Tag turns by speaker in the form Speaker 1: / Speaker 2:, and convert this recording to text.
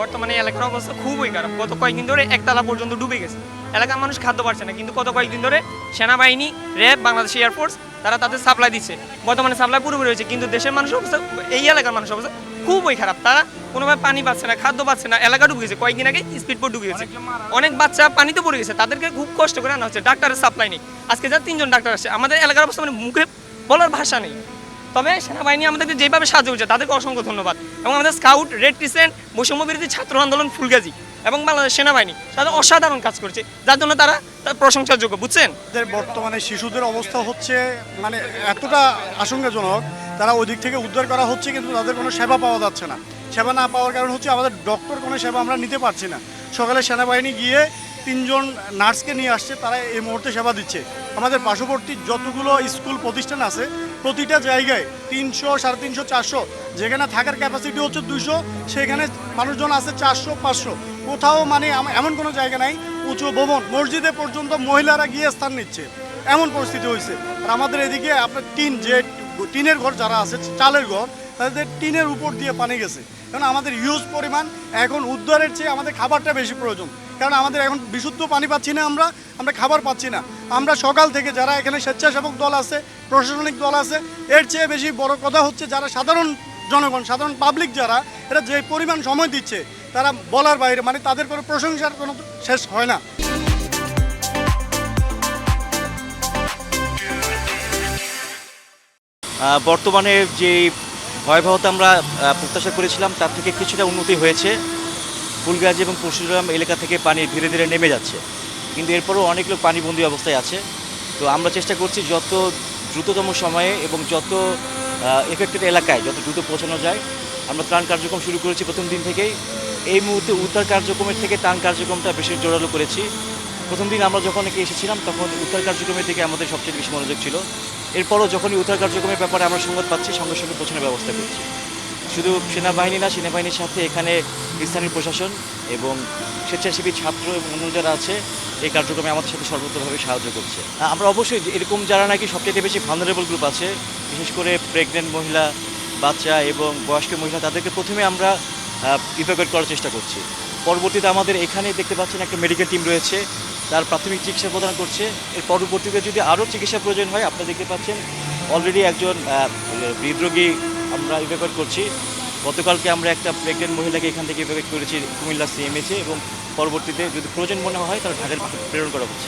Speaker 1: বর্তমানে এলাকার অবস্থা খুবই খারাপ। গত কয়েকদিন ধরে একতলা পর্যন্ত ডুবে গেছে। এলাকার মানুষ খাদ্য পাচ্ছে না, কিন্তু গত কয়েকদিন ধরে সেনাবাহিনী, র্যাব, বাংলাদেশ এয়ারফোর্স তারা তাদের সাপ্লাই দিচ্ছে। বর্তমানে সাপ্লাই পুরোপুরি হয়েছে কিন্তু দেশের মানুষ অবস্থা, এই এলাকার মানুষ অবস্থা খুবই খারাপ। তারা কোনোভাবে পানি পাচ্ছে না, খাদ্য পাচ্ছে না, এলাকা ডুবে গেছে। কয়েকদিন আগে স্পিড বোট ডুবে গেছে। অনেক বাচ্চা পানিতে পড়ে গেছে। তাদেরকে খুব কষ্ট করে আনা হচ্ছে, ডাক্তারের সাপ্লাই নেই। আজকে যা তিনজন ডাক্তার আসছে, আমাদের এলাকার অবস্থা মানে মুখে বলার ভাষা নেই। তবে সেনাবাহিনী আমাদেরকে যেভাবে সাহায্য করছে, তাদেরকে অসংখ্য ধন্যবাদ। এবং আমাদের স্কাউট, রেড ক্রিসেন্ট, বৈষম্য বিরোধী ছাত্র আন্দোলন, ফুলগাজী এবং বাংলাদেশ সেনাবাহিনী তাদের অসাধারণ কাজ করছে, যার জন্য তারা তার প্রশংসার যোগ্য বুঝছেন
Speaker 2: বর্তমানে শিশুদের অবস্থা হচ্ছে মানে এতটা আশঙ্কাজনক, তারা ওই দিক থেকে উদ্ধার করা হচ্ছে, কিন্তু তাদের কোনো সেবা পাওয়া যাচ্ছে না। সেবা না পাওয়ার কারণ হচ্ছে আমাদের ডক্টর কোনো সেবা আমরা নিতে পারছি না। সকালে সেনাবাহিনী গিয়ে তিনজন নার্সকে নিয়ে আসছে, তারা এই মুহূর্তে সেবা দিচ্ছে। আমাদের পার্শ্ববর্তী যতগুলো স্কুল প্রতিষ্ঠান আছে, প্রতিটা জায়গায় তিনশো, সাড়ে তিনশো, চারশো, যেখানে থাকার ক্যাপাসিটি হচ্ছে দুইশো, সেখানে মানুষজন আছে চারশো, পাঁচশো। কোথাও মানে এমন কোনো জায়গা নাই, উঁচু ভবন, মসজিদে পর্যন্ত মহিলারা গিয়ে স্থান নিচ্ছে। এমন পরিস্থিতি হয়েছে। আর আমাদের এদিকে আপনার টিন, যে টিনের ঘর যারা আছে, চালের ঘর, তাদের টিনের উপর দিয়ে পানি গেছে। কারণ আমাদের হিউজ পরিমাণ, এখন উদ্ধারের চেয়ে আমাদের খাবারটা বেশি প্রয়োজন। কারণ আমাদের এখন বিশুদ্ধ পানি পাচ্ছি না আমরা আমরা খাবার পাচ্ছি না। আমরা সকাল থেকে যারা এখানে স্বেচ্ছাসেবক দল আছে, প্রশাসনিক দল আছে, এর চেয়ে বেশি বড় কথা হচ্ছে যারা সাধারণ জনগণ, সাধারণ পাবলিক যারা, এরা যে পরিমাণ সময় দিচ্ছে, তারা বলার বাইরে মানে তাদের কোনো প্রশংসার কোনো শেষ হয় না।
Speaker 3: বর্তমানে যে ভয়াবহতা আমরা প্রত্যাশা করেছিলাম, তার থেকে কিছুটা উন্নতি হয়েছে। ফুলগাজী এবং পরশুরাম এলাকা থেকে পানি ধীরে ধীরে নেমে যাচ্ছে। কিন্তু এরপরও অনেক লোক পানিবন্দী অবস্থায় আছে। তো আমরা চেষ্টা করছি যত দ্রুততম সময়ে এবং যত এফেক্টেড এলাকায় যত দ্রুত পৌঁছানো যায়, আমরা ত্রাণ কার্যক্রম শুরু করেছি প্রথম দিন থেকেই। এই মুহূর্তে উদ্ধার কার্যক্রমের থেকে ত্রাণ কার্যক্রমটা বেশি জোরালো করেছি। প্রথম দিন আমরা যখন একে এসেছিলাম, তখন উদ্ধার কার্যক্রমের দিকে আমাদের সবচেয়ে বেশি মনোযোগ ছিল। এরপরও যখনই উদ্ধার কার্যক্রমের ব্যাপারে আমরা সংবাদ পাচ্ছি, সঙ্গে সঙ্গে পৌঁছানোর ব্যবস্থা করছি। শুধু সেনাবাহিনী না, সেনাবাহিনীর সাথে এখানে স্থানীয় প্রশাসন এবং স্বেচ্ছাসেবী ছাত্র এবং অন্য যারা আছে, এই কার্যক্রমে আমাদের সাথে সর্বতভাবে সাহায্য করছে। আমরা অবশ্যই এরকম যারা নাকি সবচেয়ে বেশি ভালনারেবল গ্রুপ আছে, বিশেষ করে প্রেগনেন্ট মহিলা, বাচ্চা এবং বয়স্ক মহিলা, তাদেরকে প্রথমে আমরা ইভ্যাকুয়েট করার চেষ্টা করছি। পরবর্তীতে আমাদের এখানে দেখতে পাচ্ছেন একটা মেডিকেল টিম রয়েছে, তার প্রাথমিক চিকিৎসা প্রদান করছে। এর পরবর্তীতে যদি আরও চিকিৎসা প্রয়োজন হয়, আপনারা দেখতে পাচ্ছেন অলরেডি একজন হৃদরোগী আমরা ইভ্যাকুয়েট করছি। গতকালকে আমরা একটা প্রেগনেন্ট মহিলাকে এখান থেকে ইভ্যাকুয়েট করেছি কুমিল্লা সিএমএচে এবং পরবর্তীতে যদি প্রয়োজন মনে হয় তাহলে ঢাকায় প্রেরণ করা হচ্ছে।